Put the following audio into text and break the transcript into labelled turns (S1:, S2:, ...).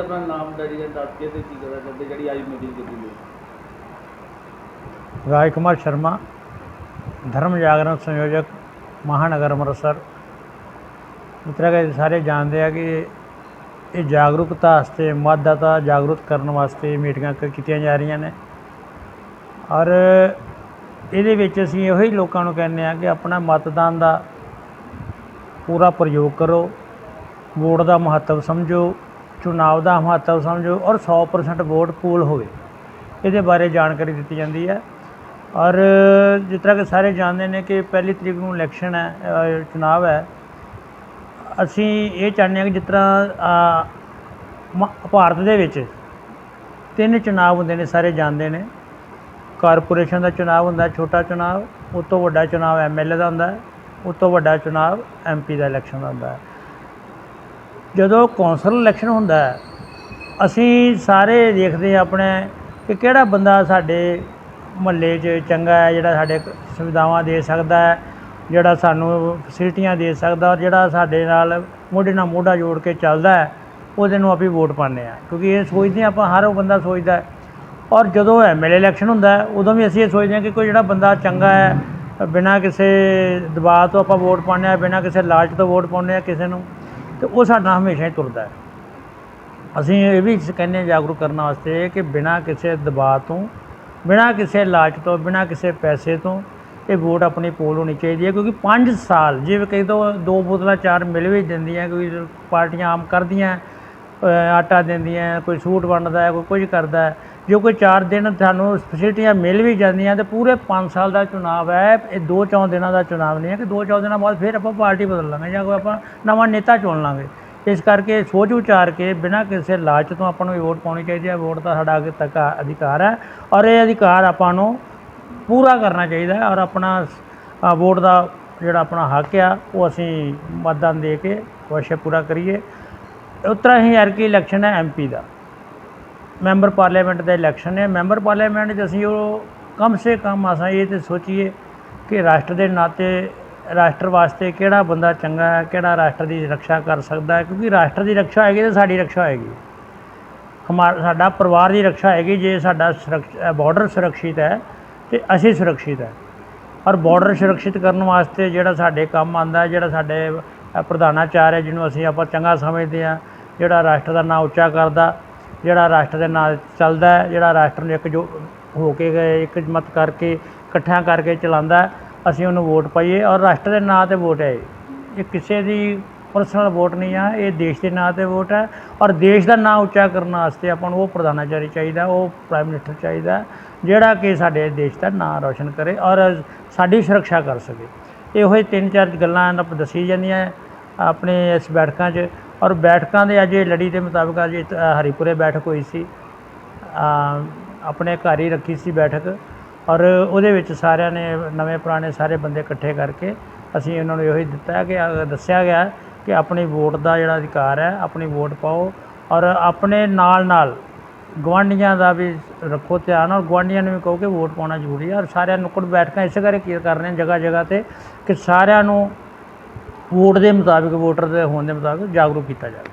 S1: ਆਪਣਾ ਨਾਮ ਡੈਡੀ ਦਾ ਦੱਸ ਕੇ ਤੇ ਕੀ ਕਰਦਾ ਕਰਦੇ, ਜਿਹੜੀ ਅੱਜ ਮੀਟਿੰਗ ਕੀਤੀ ਗਈ
S2: ਰਾਜ ਕੁਮਾਰ ਸ਼ਰਮਾ, ਧਰਮ ਜਾਗਰਣ ਸੰਯੋਜਕ, ਮਹਾਨਗਰ ਅੰਮ੍ਰਿਤਸਰ। ਜਿਸ ਤਰ੍ਹਾਂ ਕਿ ਸਾਰੇ ਜਾਣਦੇ ਆ ਕਿ ਇਹ ਜਾਗਰੂਕਤਾ ਵਾਸਤੇ, ਮਤਦਾਤਾ ਜਾਗਰੂਕ ਕਰਨ ਵਾਸਤੇ ਮੀਟਿੰਗਾਂ ਕ- ਕੀਤੀਆਂ ਜਾ ਰਹੀਆਂ ਨੇ। ਔਰ ਇਹਦੇ ਵਿੱਚ ਅਸੀਂ ਇਹੋ ਹੀ ਲੋਕਾਂ ਨੂੰ ਕਹਿੰਦੇ ਆ ਕਿ ਆਪਣਾ ਮਤਦਾਨ ਦਾ ਪੂਰਾ ਪ੍ਰਯੋਗ ਕਰੋ, ਵੋਟ ਦਾ ਮਹੱਤਵ ਸਮਝੋ ਚੁਣਾਵ ਦਾ ਮਹੱਤਵ ਸਮਝੋ ਔਰ 100% ਵੋਟ ਪੂਲ ਹੋਵੇ। ਇਹਦੇ ਬਾਰੇ ਜਾਣਕਾਰੀ ਦਿੱਤੀ ਜਾਂਦੀ ਹੈ। ਔਰ ਜਿਸ ਤਰ੍ਹਾਂ ਕਿ ਸਾਰੇ ਜਾਣਦੇ ਨੇ ਕਿ ਪਹਿਲੀ ਤਰੀਕ ਨੂੰ ਇਲੈਕਸ਼ਨ ਹੈ ਚੁਣਾਵ ਹੈ। ਅਸੀਂ ਇਹ ਚਾਹੁੰਦੇ ਹਾਂ ਕਿ ਜਿਸ ਤਰ੍ਹਾਂ ਮ- ਭਾਰਤ ਦੇ ਵਿੱਚ ਤਿੰਨ ਚੁਣਾਵ ਹੁੰਦੇ ਨੇ, ਸਾਰੇ ਜਾਣਦੇ ਨੇ। ਕਾਰਪੋਰੇਸ਼ਨ ਦਾ ਚੁਣਾਵ ਹੁੰਦਾ, ਛੋਟਾ ਚੁਣਾਵ, ਉਸ ਤੋਂ ਵੱਡਾ ਚੁਣਾਵ ਐਮਐਲਏ ਦਾ ਹੁੰਦਾ ਹੈ ਉਸ ਤੋਂ ਵੱਡਾ ਚੁਣਾਵ ਐਮਪੀ ਦਾ ਇਲੈਕਸ਼ਨ ਦਾ ਹੁੰਦਾ। ਹੈ ਜਦੋਂ ਕੌਂਸਲ ਇਲੈਕਸ਼ਨ ਹੁੰਦਾ ਹੈ, ਅਸੀਂ ਸਾਰੇ ਦੇਖਦੇ ਹਾਂ ਆਪਣੇ ਕਿ ਕਿਹੜਾ ਬੰਦਾ ਸਾਡੇ ਮੁਹੱਲੇ 'ਚ ਚੰਗਾ ਹੈ, ਜਿਹੜਾ ਸਾਡੇ ਸੁਵਿਧਾਵਾਂ ਦੇ ਸਕਦਾ ਹੈ, ਜਿਹੜਾ ਸਾਨੂੰ ਫੈਸਿਲਿਟੀਆਂ ਦੇ ਸਕਦਾ ਔਰ ਜਿਹੜਾ ਸਾਡੇ ਨਾਲ ਮੋਢੇ ਨਾਲ ਮੋਢਾ ਜੋੜ ਕੇ ਚੱਲਦਾ ਹੈ, ਉਹਦੇ ਨੂੰ ਆਪਾਂ ਵੋਟ ਪਾਉਂਦੇ ਹਾਂ। ਕਿਉਂਕਿ ਇਹ ਸੋਚਦੇ ਹਾਂ ਆਪਾਂ, ਹਰ ਉਹ ਬੰਦਾ ਸੋਚਦਾ ਔਰ ਜਦੋਂ ਐਮਐਲਏ ਇਲੈਕਸ਼ਨ ਹੁੰਦਾ ਉਦੋਂ ਵੀ ਅਸੀਂ ਇਹ ਸੋਚਦੇ ਹਾਂ ਕਿ ਕੋਈ ਜਿਹੜਾ ਬੰਦਾ ਚੰਗਾ ਹੈ, ਬਿਨਾਂ ਕਿਸੇ ਦਬਾਅ ਤੋਂ ਆਪਾਂ ਵੋਟ ਪਾਉਂਦੇ ਹਾਂ, ਬਿਨਾਂ ਕਿਸੇ ਲਾਲਚ ਤੋਂ ਵੋਟ ਪਾਉਂਦੇ ਹਾਂ ਕਿਸੇ ਨੂੰ। ਤੇ ਉਹ ਸਾਡਾ ਹਮੇਸ਼ਾ ਹੀ ਤੁਰਦਾ ਹੈ। ਅਸੀਂ ਇਹ ਵੀ ਕਹਿੰਦੇ ਹਾਂ ਜਾਗਰੂਕ ਕਰਨ ਵਾਸਤੇ ਕਿ ਬਿਨਾਂ ਕਿਸੇ ਦਬਾਅ ਤੋਂ, ਬਿਨਾਂ ਕਿਸੇ ਲਾਲਚ ਤੋਂ, ਬਿਨਾਂ ਕਿਸੇ ਪੈਸੇ ਤੋਂ ਇਹ ਵੋਟ ਆਪਣੀ ਪੋਲ ਹੋਣੀ ਚਾਹੀਦੀ ਹੈ, ਕਿਉਂਕਿ 5 ਸਾਲ ਜਿਵੇਂ ਕਈ ਤੋਂ ਦੋ ਬੋਤਲਾਂ ਚਾਰ ਮਿਲ ਵੀ ਦਿੰਦੀਆਂ ਕਿਉਂਕਿ ਪਾਰਟੀਆਂ ਆਮ ਕਰਦੀਆਂ ਆਟਾ ਦਿੰਦੀਆਂ, ਕੋਈ ਸੂਟ ਵੰਡਦਾ ਕੋਈ ਕੁਝ ਕਰਦਾ ਜੋ ਕੋਈ 4 ਦਿਨ ਤੁਹਾਨੂੰ ਫੈਸਿਲਿਟੀਆਂ ਮਿਲ ਵੀ ਜਾਂਦੀਆਂ ਤੇ ਪੂਰੇ 5 ਸਾਲ ਦਾ ਚੁਣਾਵ ਹੈ। ਇਹ ਦੋ ਚੌਂ ਦਿਨਾਂ ਦਾ ਚੁਣਾਵ ਨਹੀਂ ਹੈ ਕਿ ਦੋ ਚੌਂ ਦਿਨਾਂ ਬਾਅਦ ਫਿਰ ਆਪਾਂ ਪਾਰਟੀ ਬਦਲ ਲਾਂਗੇ ਜਾਂ ਕੋਈ ਆਪਾਂ ਨਵਾਂ ਨੇਤਾ ਚੁਣ ਲਾਂਗੇ। ਇਸ ਕਰਕੇ ਸੋਚ ਵਿਚਾਰ ਕੇ ਬਿਨਾਂ ਕਿਸੇ ਲਾਲਚ ਤੋਂ ਆਪਾਂ ਨੂੰ ਵੋਟ ਪਾਉਣੀ ਚਾਹੀਦੀ ਹੈ। ਵੋਟ ਦਾ ਸਾਡਾ ਅੱਗੇ ਤੱਕ ਅਧਿਕਾਰ ਹੈ ਔਰ ਇਹ ਅਧਿਕਾਰ ਆਪਾਂ ਨੂੰ ਪੂਰਾ ਕਰਨਾ ਚਾਹੀਦਾ ਹੈ ਔਰ ਆਪਣਾ ਵੋਟ ਦਾ ਜਿਹੜਾ ਆਪਣਾ ਹੱਕ ਆ, ਉਹ ਅਸੀਂ ਮਤਦਾਨ ਦੇ ਕੇ ਅਵਸ਼ਯ ਪੂਰਾ ਕਰੀਏ। ਉਸ ਤਰ੍ਹਾਂ ਹੀ ਐਰਕੀ ਇਲੈਕਸ਼ਨ ਹੈ ਐਮਪੀ ਦਾ। ਮੈਂਬਰ ਪਾਰਲੀਮੈਂਟ ਦਾ ਇਲੈਕਸ਼ਨ ਹੈ। ਮੈਂਬਰ ਪਾਰਲੀਮੈਂਟ 'ਚ ਅਸੀਂ ਉਹ ਕਮ ਸੇ ਕਮ ਅਸਾਂ ਇਹ ਤਾਂ ਸੋਚੀਏ ਕਿ ਰਾਸ਼ਟਰ ਦੇ ਨਾਤੇ ਰਾਸ਼ਟਰ ਵਾਸਤੇ ਕਿਹੜਾ ਬੰਦਾ ਚੰਗਾ ਹੈ ਕਿਹੜਾ ਰਾਸ਼ਟਰ ਦੀ ਰੱਖਿਆ ਕਰ ਸਕਦਾ ਹੈ। ਕਿਉਂਕਿ ਰਾਸ਼ਟਰ ਦੀ ਰੱਖਿਆ ਹੋਏਗੀ ਤਾਂ ਸਾਡੀ ਰੱਖਿਆ ਹੋਏਗੀ। ਹਮਾਰਾ ਸਾਡਾ ਪਰਿਵਾਰ ਦੀ ਰੱਖਿਆ ਹੋਏਗੀ ਜੇ ਸਾਡਾ ਬਾਰਡਰ ਸੁਰੱਖਿਅਤ ਹੈ ਤੇ ਅਸੀਂ ਸੁਰੱਖਿਅਤ ਹੈ। ਔਰ ਬਾਰਡਰ ਸੁਰੱਖਿਅਤ ਕਰਨ ਵਾਸਤੇ ਜਿਹੜਾ ਸਾਡੇ ਕੰਮ ਆਂਦਾ ਜਿਹੜਾ ਸਾਡੇ ਅ, ਹੈ ਜਿਹਨੂੰ ਅਸੀਂ ਆਪਾਂ ਚੰਗਾ ਸਮਝਦੇ ਆ ਜਿਹੜਾ ਰਾਸ਼ਟਰ ਦਾ ਨਾਂ ਉੱਚਾ ਕਰਦਾ ਜਿਹੜਾ ਰਾਸ਼ਟਰ ਦੇ ਨਾਲ ਚੱਲਦਾ ਹੈ, ਜਿਹੜਾ ਰਾਸ਼ਟਰ ਨੂੰ ਇੱਕ ਜੋ ਹੋ ਕੇ ਗਏ ਇੱਕ ਮਤ ਕਰਕੇ ਇਕੱਠਿਆਂ ਕਰਕੇ ਚਲਾਉਂਦਾ ਅਸੀਂ ਉਹਨੂੰ ਵੋਟ ਪਾਈਏ ਔਰ ਰਾਸ਼ਟਰ ਦੇ ਨਾਂ ਤੇ ਵੋਟ ਹੈ ਇਹ। ਕਿਸੇ ਦੀ ਪਰਸਨਲ ਵੋਟ ਨਹੀਂ ਆ ਇਹ ਦੇਸ਼ ਦੇ ਨਾਂ ਤੇ ਵੋਟ ਹੈ ਔਰ ਦੇਸ਼ ਦਾ ਨਾਂ ਉੱਚਾ ਕਰਨ ਵਾਸਤੇ ਆਪਾਂ ਨੂੰ ਉਹ ਪ੍ਰਧਾਨਾਚਾਰੀ ਚਾਹੀਦਾ ਉਹ ਪ੍ਰਾਈਮ ਮਿਨਿਸਟਰ ਚਾਹੀਦਾ ਜਿਹੜਾ ਕਿ ਸਾਡੇ ਦੇਸ਼ ਦਾ ਨਾਂ ਰੌਸ਼ਨ ਕਰੇ ਔਰ ਸਾਡੀ ਸੁਰੱਖਿਆ ਕਰ ਸਕੇ ਇਹੋ ਹੀ ਤਿੰਨ ਚਾਰ ਗੱਲਾਂ ਆਪ ਦੱਸੀ ਜਾਂਦੀਆਂ ਆਪਣੇ ਇਸ ਬੈਠਕਾਂ 'ਚ ਔਰ ਬੈਠਕਾਂ ਦੇ ਅੱਜ ਇਹ ਲੜੀ ਦੇ ਮੁਤਾਬਕ ਅੱਜ ਹਰੀਪੁਰੇ ਬੈਠਕ ਹੋਈ ਸੀ। ਆਪਣੇ ਘਰ ਹੀ ਰੱਖੀ ਸੀ ਬੈਠਕ। ਔਰ ਉਹਦੇ ਵਿੱਚ ਸਾਰਿਆਂ ਨੇ, ਨਵੇਂ ਪੁਰਾਣੇ ਸਾਰੇ ਬੰਦੇ ਇਕੱਠੇ ਕਰਕੇ ਅਸੀਂ ਉਹਨਾਂ ਨੂੰ ਇਹੋ ਹੀ ਦਿੱਤਾ ਕਿ ਦੱਸਿਆ ਗਿਆ ਕਿ ਆਪਣੀ ਵੋਟ ਦਾ ਜਿਹੜਾ ਅਧਿਕਾਰ ਹੈ, ਆਪਣੀ ਵੋਟ ਪਾਓ। ਔਰ ਆਪਣੇ ਨਾਲ ਨਾਲ ਗੁਆਂਢੀਆਂ ਦਾ ਵੀ ਰੱਖੋ ਧਿਆਨ ਔਰ ਗੁਆਂਢੀਆਂ ਨੂੰ ਵੀ ਕਹੋ ਕਿ ਵੋਟ ਪਾਉਣਾ ਜ਼ਰੂਰੀ ਹੈ। ਔਰ ਸਾਰਿਆਂ ਨੁੱਕੜ ਬੈਠਕਾਂ ਇਸੇ ਕਰਕੇ ਕੀ ਕਰ ਰਹੇ ਜਗ੍ਹਾ ਜਗ੍ਹਾ ਤੇ ਕਿ ਸਾਰਿਆਂ ਨੂੰ ਵੋਟ ਦੇ ਮੁਤਾਬਿਕ ਵੋਟਰ ਦੇ ਹੋਣ ਦੇ ਮੁਤਾਬਿਕ ਜਾਗਰੂਕ ਕੀਤਾ ਜਾਵੇ।